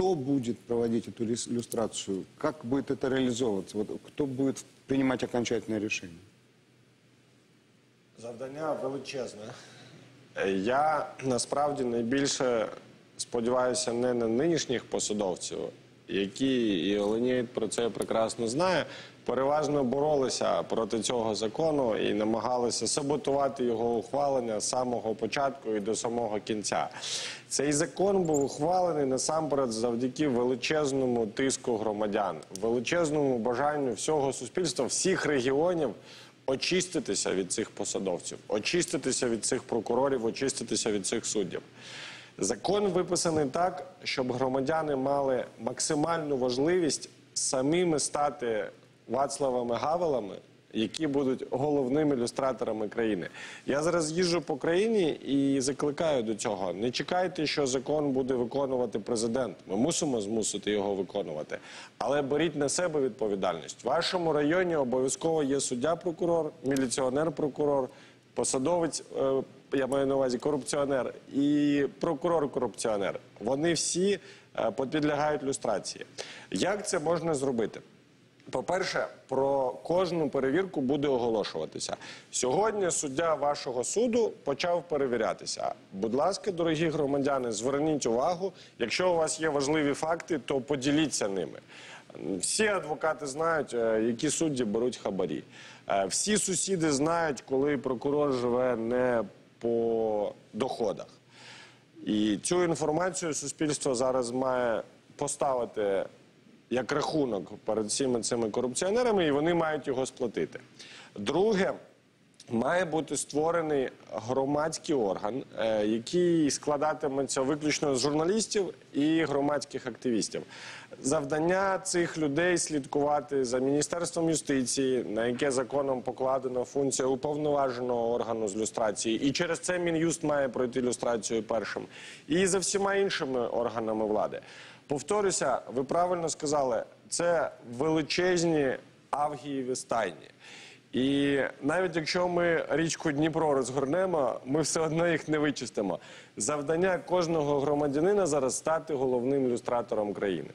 кто будет проводить эту лис- иллюстрацию? Как будет это реализовываться? Вот кто будет принимать окончательное решение? Завдання величезне. Е, Я насправді найбільше сподіваюся не на нинішніх посадовців, які і Леонід про це прекрасно знає, переважно боролися проти цього закону і намагалися саботувати його ухвалення з самого початку і до самого кінця. Цей закон був ухвалений насамперед завдяки величезному тиску громадян, величезному бажанню всього суспільства, всіх регіонів очиститися від цих посадовців, очиститися від цих прокурорів, очиститися від цих суддів. Закон виписаний так, щоб громадяни мали максимальну важливість самими стати Вацлавами Гавелами, які будуть головними ілюстраторами країни. Я зараз їжджу по країні і закликаю до цього. Не чекайте, що закон буде виконувати президент. Ми мусимо змусити його виконувати. Але беріть на себе відповідальність. В вашому районі обов'язково є суддя-прокурор, міліціонер-прокурор, посадовець. е, Я маю на увазі корупціонер і прокурор-корупціонер. Вони всі е, підлягають люстрації. Як це можна зробити? По-перше, про кожну перевірку буде оголошуватися. Сьогодні суддя вашого суду почав перевірятися. Будь ласка, дорогі громадяни, зверніть увагу. Якщо у вас є важливі факти, то поділіться ними. Всі адвокати знають, е, які судді беруть хабарі. Е, Всі сусіди знають, коли прокурор живе не по доходах. І цю інформацію суспільство зараз має поставити як рахунок перед всіми цими корупціонерами, і вони мають його сплатити. Друге, має бути створений громадський орган, е, який складатиметься виключно з журналістів і громадських активістів. Завдання цих людей слідкувати за міністерством юстиції, на яке законом покладена функція уповноваженого органу з люстрації, і через це мін'юст має пройти люстрацію першим, і за всіма іншими органами влади. Повторюся, ви правильно сказали, це величезні авгієві стайні. І навіть якщо ми річку Дніпро розгорнемо, ми все одно їх не вичистимо. Завдання кожного громадянина зараз стати головним ілюстратором країни.